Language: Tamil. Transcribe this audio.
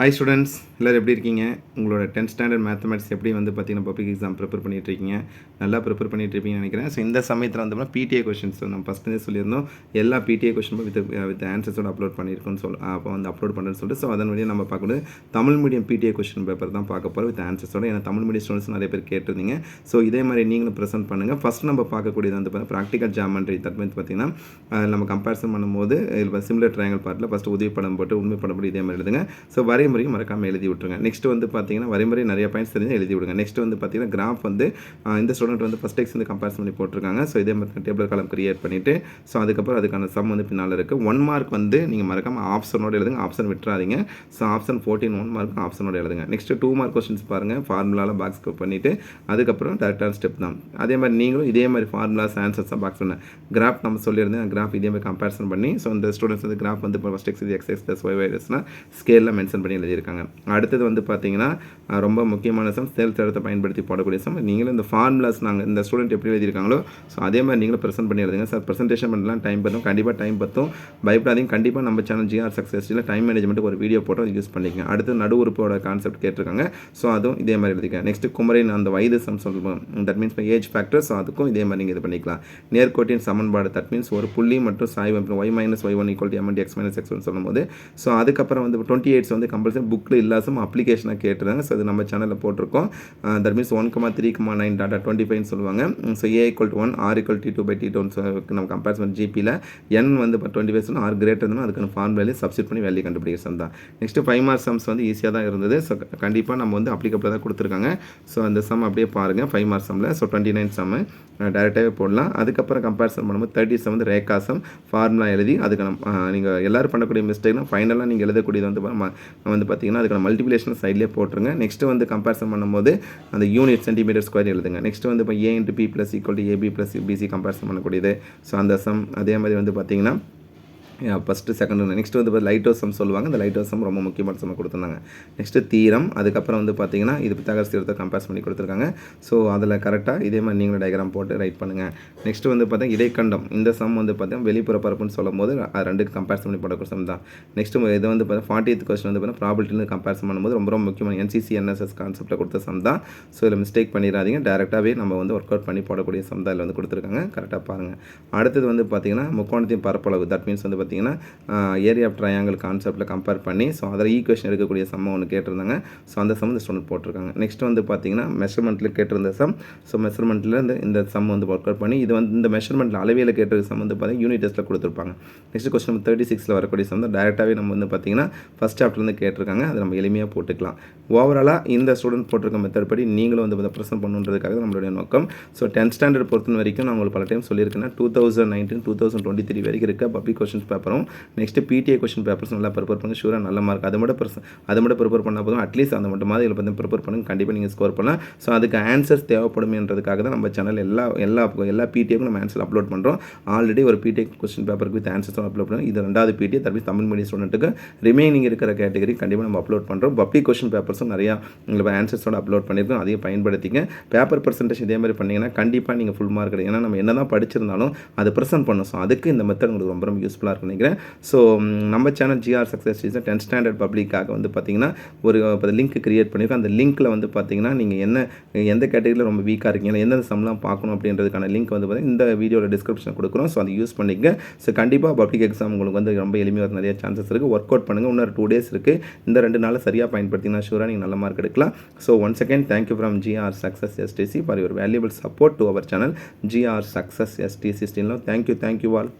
ஹாய் ஸ்டூடெண்ட்ஸ் எல்லோரும் எப்படி இருக்கீங்க? உங்களோட டென்த் ஸ்டாண்டர்ட் மேத்தமெட்டிக்ஸ் எப்படி வந்து பார்த்தீங்கன்னா பப்ளிக் எக்ஸாம் ப்ரிப்பேர் பண்ணிகிட்ருக்கீங்க நல்லா ப்ரிப்பேர் பண்ணிகிட்ருப்பீங்கன்னு நினைக்கிறேன். ஸோ இந்த சமயத்தில் வந்து பிடிஏ கொஷின்ஸ் நம்ம ஃபஸ்ட்டு சொல்லியிருந்தோம். எல்லா பிடிஏ கொஷினும் வித் வித் ஆன்சர்ஸோட அப்லோட் பண்ணியிருக்கோம்னு சொல் அப்போ வந்து அப்லோட் பண்ணுறேன்னு சொல்லிட்டு ஸோ அதன் வழியாக நம்ம பார்க்கணும் Tamil medium PTA question paper தான் பார்க்க போகிறோம் வித் ஆன்சர்ஸோட ஏன்னா தமிழ் மீடியம் ஸ்டூடெண்ட்ஸ் நிறைய பேர் கேட்டிருந்தீங்க. ஸோ இதே மாதிரி நீங்களும் ப்ரெசென்ட் பண்ணுங்கள் ஃபஸ்ட் நம்ம பார்க்கக்கூடியது வந்து பார்த்தீங்கன்னா ப்ராக்டிக்கல் ஜாமெண்ட்ரி தட் மீன்ஸ் பார்த்தீங்கன்னா நம்ம கம்பேரிசன் பண்ணும்போது இதில் சிமிலர் ட்ரையாங்கல் பார்ட்டில் ஃபஸ்ட்டு உதவி படம் போட்டு உண்மை படம் போட்டு இதே மாதிரி எழுதுங்க. ஸோ வரைமுறையும் மறக்காமல் எழுதி விட்டுருங்க நெக்ஸ்ட் வந்து பார்த்தீங்கன்னா வரைமுறை நிறைய பாயிண்ட்ஸ் தெரிஞ்சு எழுதி விடுங்க நெக்ஸ்ட் வந்து பார்த்தீங்கன்னா கிராஃப் வந்து இந்த ஸ்டூடெண்ட் வந்து ஃபஸ்ட் எக்ஸ் வந்து கம்பேரிசன் பண்ணி போட்டிருக்காங்க ஸோ இதே மாதிரி டேபிள் காலம் கிரியேட் பண்ணிவிட்டு ஸோ அதுக்கப்புறம் அதுக்கான சம் வந்து பின்னால் இருக்குது ஒன் மார்க் வந்து நீங்கள் மறக்காமல் ஆப்ஷனோட எழுதுங்க ஆப்ஷன் விட்டுறாதீங்க so option fourteen one mark ஆப்ஷனோட எழுதுங்க நெக்ஸ்ட் டூ மார்க் கொஸ்டின்ஸ் பாருங்கள் ஃபார்முலாவில் பாக்ஸ் பண்ணிவிட்டு அதுக்கப்புறம் டேரக்டான ஸ்டெப் தான் அதே மாதிரி நீங்களும் இதே மாதிரி ஃபார்முலாஸ் ஆன்சர்ஸாக பாக்ஸ் பண்ண கிராஃப் நம்ம சொல்லியிருந்தேன் கிராஃப் இதே மாதிரி கம்பேரிசன் பண்ணி ஸோ இந்த ஸ்டூடெண்ட்ஸ் வந்து கிராஃப் வந்து இப்போ first X X X plus Y வைரஸ்னால் ஸ்கேலில் மென்ஷன் பண்ணி எழுதியிருக்காங்க. அடுத்தது வந்து பார்த்தீங்கன்னா ரொம்ப முக்கியமான சம் சேல் தரத்தை பயன்படுத்தி போடக்கூடிய சம். நீங்களும் இந்த ஃபார்முலாஸ் நாங்கள் இந்த ஸ்டூடெண்ட் எப்படி எழுதியிருக்காங்களோ ஸோ அதே மாதிரி நீங்களும் ப்ரெசென்ட் பண்ணி எழுதுங்க. சார் ப்ரெசென்டேஷன் பண்ணலாம் டைம் பற்றும் கண்டிப்பாக டைம் பற்றும் பயப்படாதீங்க. கண்டிப்பாக நம்ம சேனல் ஜிஆர் சக்ஸஸில் டைம் மேனேஜ்மெண்ட் ஒரு வீடியோ போட்டோம் யூஸ் பண்ணிக்கங்க. அடுத்து நடு உறுப்போட கான்செப்ட் கேட்டிருக்காங்க. ஸோ அதுவும் இதே மாதிரி எழுதிக்க. நெக்ஸ்ட் குமரின் அந்த வயது சம் சொல்லுவோம். That means age factor so அதுக்கும் இதே மாதிரி நீங்கள் இது பண்ணிக்கலாம். நேர்கோட்டின் சமன்பாடு தட் மீன்ஸ் ஒரு புள்ளி மற்றும் சாய்வு Y minus Y one equal M into X minus X one சொல்லும்போது ஸோ அதுக்கப்புறம் வந்து டுவெண்ட்டி எயிட்ஸ் வந்து கம்பல்சரி புக்கில் இல்லாசம் அப்ளிகேஷனாக கேட்டுருந்தாங்க ஸோ அது நம்ம சேனலில் போட்டிருக்கோம். That means one comma three comma nine data twenty ஃபைவ்னு சொல்லுவாங்க. So A equal to one R equal T two by T டூன்னு நம்ம கம்பேரிசன் ஜிபியில் என் வந்து இப்போ டுவெண்ட்டி ஃபைவ் சொன்னால் ஆர் கிரேட்டர் இருந்தால் அதுக்கான ஃபார்முலாலே சப்ஸ்டிட் பண்ணி வேல்யூ கண்டுபிடிக்கிற சம் தான் நெக்ஸ்ட் ஃபைவ் மார்க் சம்ஸ் வந்து ஈஸியாக தான் இருந்தது. ஸோ கண்டிப்பாக நம்ம வந்து அப்ளிகபிளாக தான் கொடுத்துருக்காங்க. ஸோ அந்த சம் அப்படியே பாருங்கள் ஃபைவ் மார்க் சம்மில் ஸோ டுவெண்ட்டி நைன் சம்மு டேரெக்டாகவே போடலாம். அதுக்கப்புறம் கம்பேரிசன் பண்ணும்போது தேர்ட்டி செவன் வந்து ரேகாசம் ஃபார்முலா எழுதி அதுக்கான uh, நீங்கள் எல்லோரும் பண்ணக்கூடிய மிஸ்டேக்னால் ஃபைனலாக நீங்கள் எழுதக்கூடியது வந்து வந்து பார்த்தீங்கன்னா அதுக்கான மல்டிபிளேஷன் சைட்லேயே போட்டுருங்க. நெக்ஸ்ட்டு வந்து கம்பேரிசன் பண்ணும்போது அந்த யூனிட் சென்டிமீட்டர் ஸ்கொயர் எழுதுங்க. நெக்ஸ்ட் வந்து இப்போ A into B plus equal to AB plus BC comparison பண்ணக்கூடியது. ஸோ அந்த சம் அதே மாதிரி வந்து பார்த்திங்கன்னா ஃபஸ்ட்டு செகண்ட் நெக்ஸ்ட் வந்து லைட் ஹவுஸ் சொல்லுவாங்க. இந்த லைட் ஹவுஸ் ரொம்ப முக்கியமான சம்மை கொடுத்துருந்தாங்க. நெக்ஸ்ட்டு தீரம் அதுக்கப்புறம் வந்து பார்த்தீங்கன்னா இது பித்தாகரஸ் தீரத்தை கம்பேர்ஸ் பண்ணி கொடுத்துருக்காங்க. ஸோ அதில் கரெக்டாக இதே மாதிரி நீங்களும் டயக்ராம் போட்டு ரைட் பண்ணுங்கள் நெக்ஸ்ட்டு வந்து பார்த்தீங்கன்னா இடைக்கண்டம். இந்த சம் வந்து பார்த்தீங்கன்னா வெளிப்புற பரப்புன்னு சொல்லும் போது ரெண்டுக்கு கம்பேர் பண்ணி போடக்கூடிய சம் தான். நெக்ஸ்ட்டு இது வந்து பார்த்தீங்கன்னா ஃபார்ட்டித் கொஸ்டின் வந்து பார்த்தீங்கன்னா ப்ராபிலிட்டியில் கம்பேர்ஸ் பண்ணும்போது ரொம்ப ரொம்ப முக்கியமான என்சிசி என்எஸ்எஸ் கான்செப்ட்டில் கொடுத்த சம் தான். ஸோ இதில் மிஸ்டேக் பண்ணிடாதீங்க. டேரெக்டாகவே நம்ம வந்து ஒர்க் அவுட் பண்ணி போடக்கூடிய சம் தான் இதில் வந்து கொடுத்துருக்காங்க. கரெக்டாக பாருங்கள் அடுத்தது வந்து பார்த்தீங்கன்னா முக்கோணத்தின் பரப்பளவு. தட் மீன்ஸ் வந்து பார்த்தீங்கன்னா ஏரியா ஆஃப் ட்ரையாங்கிள் கான்செப்ட்டில் கம்பேர் பண்ணி ஸோ அதில் ஈக்குவேஷன் இருக்கக்கூடிய சம்ம ஒன்று கேட்டிருந்தாங்க. ஸோ அந்த சம் இந்த ஸ்டூடெண்ட் போட்டிருக்காங்க. நெக்ஸ்ட் வந்து பார்த்தீங்கன்னா மெஷர்மெண்ட்டில் கேட்டிருந்த சம் ஸோ மெஷர்மெண்ட்டில் இந்த இந்த சம் வந்து ஒர்க் அவுட் பண்ணி இது வந்து இந்த மெஷர்மெண்ட்டில் அளவியில் கேட்டிருக்க சம் வந்து பார்த்தீங்கன்னா யூனிட் டெஸ்ட்டில் கொடுத்துருப்பாங்க. நெக்ஸ்ட் கொஸ்டின் தேர்ட்டி சிக்ஸில் வரக்கூடிய சம் தான் டேரெக்டாகவே நம்ம வந்து பார்த்தீங்கன்னா ஃபஸ்ட் சாப்டர்லேருந்து கேட்டிருக்காங்க. அதை நம்ம எளிமையாக போட்டுக்கலாம். ஓவராலாக இந்த ஸ்டூடெண்ட் போட்டிருக்க மெத்தட் படி நீங்களும் வந்து ப்ரெசென்ட் பண்ணுன்றதுக்காக நம்மளுடைய நோக்கம். ஸோ டென்த் ஸ்டாண்டர்ட் பொறுத்த வரைக்கும் நான் உங்களுக்கு பல time சொல்லியிருக்கேன்னா two thousand nineteen two thousand twenty three வரைக்கும் இருக்க பப்ளிக் கொஸ்டின்ஸ் பேப்பரும் நெக்ஸ்ட் பிடிஏ கொஸ்டின் பேப்பர்ஸ் நல்லா ப்ரிப்பேர் பண்ணி. ஷூராக நல்ல மார்க் அதை மட்டும் பர்சன் அதை மட்டும் ப்ரிப்பேர் பண்ணால் போதும். அட்லீஸ்ட் அந்த மட்டும் மாதிரி இதில் பார்த்து ப்ரிப்பேர் பண்ணுங்க. கண்டிப்பாக நீங்கள் ஸ்கோர் பண்ணலாம். ஸோ அதுக்கு ஆன்சர்ஸ் தேவைப்படுமேன்றதுக்காக தான் நம்ம சேனல் எல்லா எல்லா எல்லா பிடிஏக்கும் நம்ம ஆன்சர் அப்லோட் பண்ணுறோம் ஆல்ரெடி ஒரு பிடிஏ கொஸ்டின் பேப்பருக்கு வித் ஆன்சர்ஸும் அப்லோட் பண்ணுறோம் இது ரெண்டாவது பிடிஏ தற்பி தமிழ் மீடியம் ஸ்டூடெண்ட்டுக்கு ரிமைனிங் இருக்கிற கேட்டகரி கண்டிப்பாக நம்ம அப்லோட் பண்ணுறோம் பப்ளிக் கொஸ்டின் பேப்பர்ஸும் நிறையா உங்களுக்கு ஆன்சர்ஸோட அப்லோட் பண்ணியிருக்கோம் அதையும் பயன்படுத்திங்க பேப்பர் பர்சன்டேஜ் இதே மாதிரி பண்ணிங்கன்னா கண்டிப்பாக நீங்கள் ஃபுல் மார்க் கிடைக்கும் ஏன்னா நம்ம என்ன தான் படிச்சிருந்தாலும் அதை ப்ரெசென்ட் பண்ணணும் ஸோ அதுக்கு இந்த மெத்தட் உங்களுக்கு ரொம்ப ரொம்ப யூஸ்ஃபுல்லாக இருக்கும். நினைக்கிறேன். ஸோ நம்ம channel GR success season tenth standard பப்ளிக்காக வந்து பார்த்தீங்கன்னா ஒரு லிங்க் கிரியேட் பண்ணியிருக்கோம் அந்த லிங்க்கில் வந்து பார்த்தீங்கன்னா நீங்கள் என்ன எந்த கேட்டகரியில் ரொம்ப வீக்காக இருக்கீங்க எந்தெந்த சம்லாம் பார்க்கணும் அப்படின்றதுக்கான லிங்க் வந்து பார்த்தீங்கன்னா இந்த வீடியோவில் டிஸ்கிரிப்ஷன் கொடுக்குறோம். ஸோ அதை யூஸ் பண்ணிக்க ஸோ கண்டிப்பாக பப்ளிக் எக்ஸாம் உங்களுக்கு வந்து ரொம்ப எளிமையாக நிறைய சான்சஸ் இருக்குது ஒர்க் அவுட் பண்ணுங்கள் இன்னொரு டூ டேஸ் இருக்குது இந்த ரெண்டு நாள் சரியாக பயன்படுத்தினா ஷூராக நீங்கள் நல்ல மார்க் எடுக்கலாம். So one second thank you from GR success STC for your valuable support to our channel GR success STC still thank you thank you all